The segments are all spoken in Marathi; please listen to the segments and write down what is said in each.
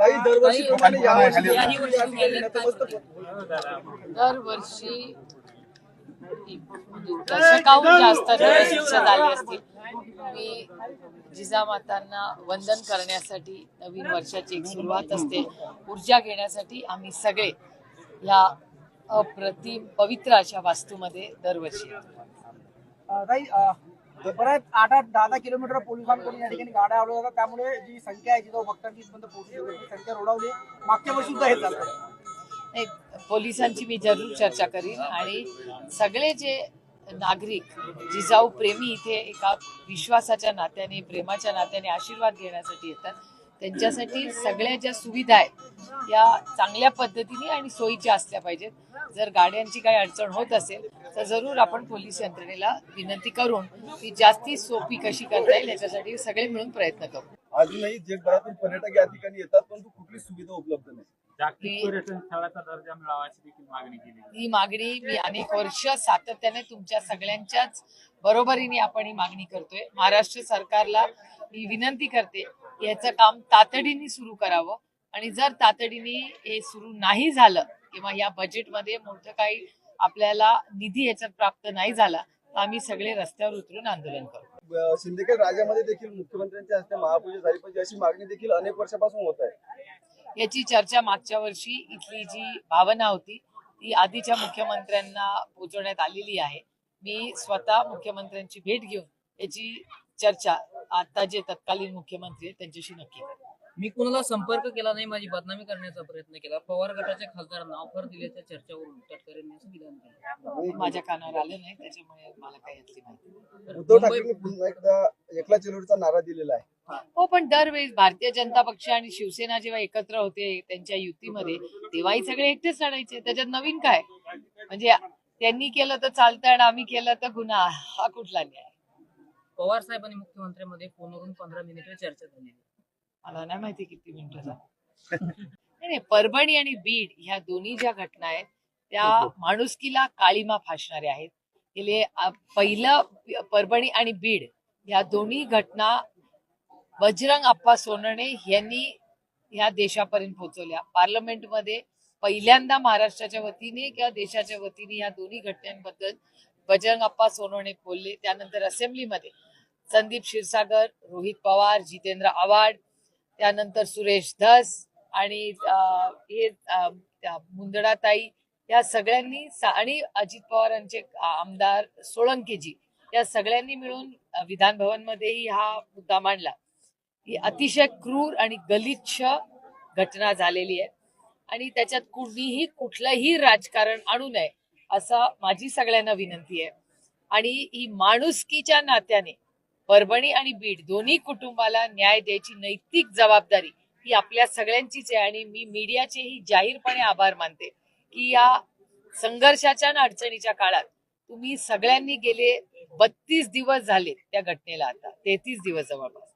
काही दरवर्षी प्रमाणे यावर्षी याही वर्षी गेले दरवर्षी एक दशकाहून जास्त निवडणुका झाली असतील. मी जिजामातांना वंदन करण्यासाठी नवीन वर्षाची एक सुरुवात असते. ऊर्जा घेण्यासाठी आम्ही सगळे या अप्रतिम पवित्र अशा वास्तूमध्ये दरवर्षी येतो. आठ आठ दहा दहा किलोमीटर पोलिसांकडून या ठिकाणी गाड्या आवडल्या जातात त्यामुळे जी संख्या आहे जिथं भक्तांची इथपर्यंत पोहोचली ती संख्या रोडावली. मागच्या वर्षी सुद्धा हे झालं. नाही पोलिसांची मी जरूर चर्चा करीन. आणि सगळे जे नागरिक जिजाऊ प्रेमी इथे एका विश्वासाच्या नात्याने प्रेमाच्या नात्याने आशीर्वाद घेण्यासाठी येतात त्यांच्यासाठी सगळ्या ज्या सुविधा आहेत या चांगल्या पद्धतीने आणि सोयीच्या असल्या पाहिजेत. जर गाड्यांची काही अडचण होत असेल तर जरूर आपण पोलीस यंत्रणेला विनंती करून ती जास्ती सोपी कशी करता येईल याच्यासाठी सगळे मिळून प्रयत्न करू. अजूनही जगभरातून पर्यटक या ठिकाणी येतात परंतु कुठली सुविधा उपलब्ध नाही. जागतिक पर्यटन स्थळाचा दर्जा मिळावा अशी देखील मागणी केली. ही मागणी मी अनेक वर्ष सातत्याने तुमच्या सगळ्यांच्याच बरोबरीने आपण ही मागणी करतोय. महाराष्ट्र सरकारला मी विनंती करते याचं काम तातडीने सुरू करावं. आणि जर तातडीने हे सुरू नाही झालं किंवा या बजेटमध्ये मोठं काही आपल्याला निधी याच्यात प्राप्त नाही झाला तर आम्ही सगळे रस्त्यावर उतरून आंदोलन करू. सिंदखेड राज्यामध्ये देखील मुख्यमंत्र्यांच्या हस्ते महापूजा झाली पाहिजे अशी मागणी देखील अनेक वर्षापासून होत आहे. याची चर्चा मागच्या वर्षी इथली जी भावना होती ती आधीच्या मुख्यमंत्र्यांना पोहोचवण्यात आलेली आहे. मी स्वतः मुख्यमंत्र्यांची भेट घेऊन याची चर्चा आता जे तत्कालीन मुख्यमंत्री आहेत त्यांच्याशी नक्की. मी कुणाला संपर्क केला नाही माझी बदनामी करण्याचा प्रयत्न केला. पवार गटाच्या खासदार नावफर दिल्याच्या चर्चावरून तटकरे यांनी असं विधान केलं. माझ्या कानावर आलं नाही त्याच्यामुळे मला काही यातली माहिती नाही. उद्धव ठाकरेंनी पुन्हा एकदा एकला नारा दिलेला आहे. हो. पण दरवेळेस भारतीय जनता पक्ष आणि शिवसेना जेव्हा एकत्र होते त्यांच्या युतीमध्ये तेव्हाही सगळे एकटेच लढायचे त्याच्यात नवीन काय? म्हणजे त्यांनी केलं तर चालतं आणि आम्ही केलं तर गुन्हा. हा कुठला न्याय? पवार साहेबांनी मुख्यमंत्र्यांमध्ये फोनवरून पंधरा मिनिटं चर्चा झाली. मला नाही माहिती किती मिनिटं झाली. नाही नाही, परभणी आणि बीड ह्या दोन्ही ज्या घटना आहेत त्या माणुसकीला काळीमा फासणाऱ्या आहेत. गेले पहिलं परभणी आणि बीड ह्या दोन्ही घटना बजरंग अप्पा सोनवणे यांनी ह्या देशापर्यंत पोहोचवल्या. पार्लमेंटमध्ये पहिल्यांदा महाराष्ट्राच्या वतीने किंवा देशाच्या वतीने ह्या दोन्ही घटनांबद्दल बजरंग अप्पा सोनवणे बोलले. त्यानंतर असेंब्लीमध्ये संदीप क्षीरसागर रोहित पवार जितेंद्र आव्हाड त्यानंतर सुरेश धस आणि अं, हे मुंदडाताई या सगळ्यांनी आणि अजित पवारांचे आमदार सोळंकेजी या सगळ्यांनी मिळून विधान भवनमध्येही हा मुद्दा मांडला. ही अतिशय क्रूर आणि गलिच्छ घटना झालेली आहे आणि त्याच्यात कुणीही कुठलंही राजकारण आणू नये असं माझी सगळ्यांना विनंती आहे. आणि ही माणुसकीच्या नात्याने परभणी आणि बीड दोन्ही कुटुंबाला न्याय द्यायची नैतिक जबाबदारी ही आपल्या सगळ्यांचीच आहे आणि मी मीडियाचेही जाहीरपणे आभार मानते की या संघर्षाच्या आणि अडचणीच्या काळात तुम्ही सगळ्यांनी गेले बत्तीस दिवस झाले त्या घटनेला आता तेहतीस दिवस जवळपास.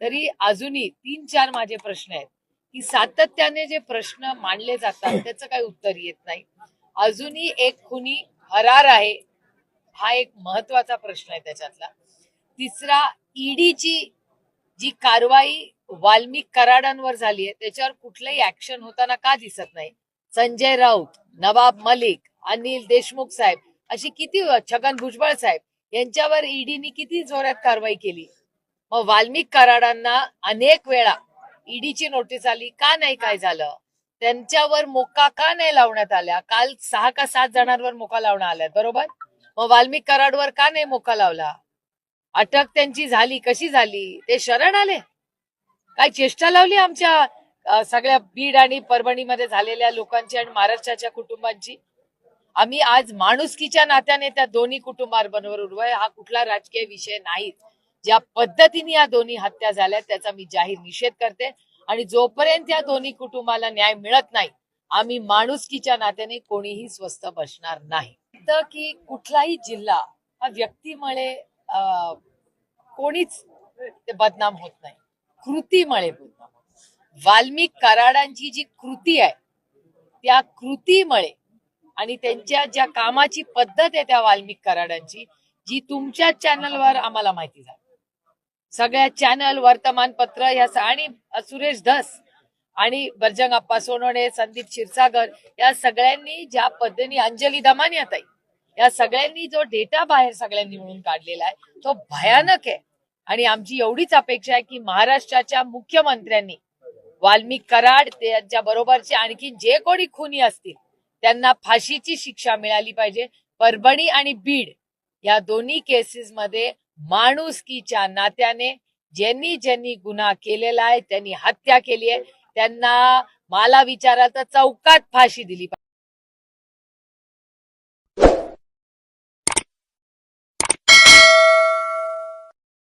तरी अजूनही तीन चार माझे प्रश्न आहेत. की सातत्याने जे प्रश्न मांडले जातात त्याचं काही उत्तर येत नाही. अजूनही एक खुनी हरार आहे. हा एक महत्त्वाचा प्रश्न आहे त्याच्यातला. तिसरा ईडीची जी कारवाई वाल्मिक कराडांवर झाली आहे त्याच्यावर कुठलंही ऍक्शन होताना का दिसत नाही. संजय राऊत नवाब मलिक अनिल देशमुख साहेब अशी किती छगन भुजबळ साहेब यांच्यावर ईडीने किती जोरात कारवाई केली? मग वाल्मिक कराडांना अनेक वेळा ईडीची नोटीस आली का नाही काय झालं? त्यांच्यावर मोका का नाही लावण्यात आल्या? काल सहा का सात जणांवर मोका लावण्यात आल्या बरोबर? मग वाल्मिक कराडवर का नाही मोका लावला? अटक त्यांची झाली कशी झाली? ते शरण आले. काय चेष्टा लावली आमच्या सगळ्या बीड आणि परभणीमध्ये झालेल्या लोकांची आणि महाराष्ट्राच्या कुटुंबांची? आम्ही आज माणुसकीच्या नात्याने त्या दोन्ही कुटुंबांबरोबर उभं हा कुठला राजकीय विषय नाही. ज्या पद्धतीने या दोन्ही हत्या झाल्या त्याचा मी जाहीर निषेध करते. आणि जोपर्यंत या दोन्ही कुटुंबाला न्याय मिळत नाही आम्ही माणुसकीच्या नात्याने कोणीही स्वस्थ बसणार नाही. तर की कुठलाही जिल्हा हा व्यक्तीमुळे कोणीच ते बदनाम होत नाही. कृतीमुळे बदनाम वाल्मिक कराडांची जी कृती आहे त्या कृतीमुळे आणि त्यांच्या ज्या कामाची पद्धत आहे त्या वाल्मिक कराडांची जी तुमच्या चॅनलवर आम्हाला माहिती झाली. सगळ्या चॅनल वर्तमानपत्र या आणि सुरेश धस आणि बर्जंग अप्पा सोनवणे संदीप क्षीरसागर या सगळ्यांनी ज्या पद्धतीने अंजली दमानियाताई या सगळ्यांनी जो डेटा बाहेर सगळ्यांनी मिळून काढलेला आहे तो भयानक आहे. आणि आमची एवढीच अपेक्षा आहे की महाराष्ट्राच्या मुख्यमंत्र्यांनी वाल्मिक कराड त्यांच्या बरोबरचे आणखी जे कोणी खुनी असतील त्यांना फाशीची शिक्षा मिळाली पाहिजे. परभणी आणि बीड या दोन्ही केसेसमध्ये माणुसकीच्या नात्याने ज्यांनी ज्यांनी गुन्हा केलेला आहे त्यांनी हत्या केली आहे. त्यांना मला विचाराल तर चौकात फाशी दिली पाहिजे.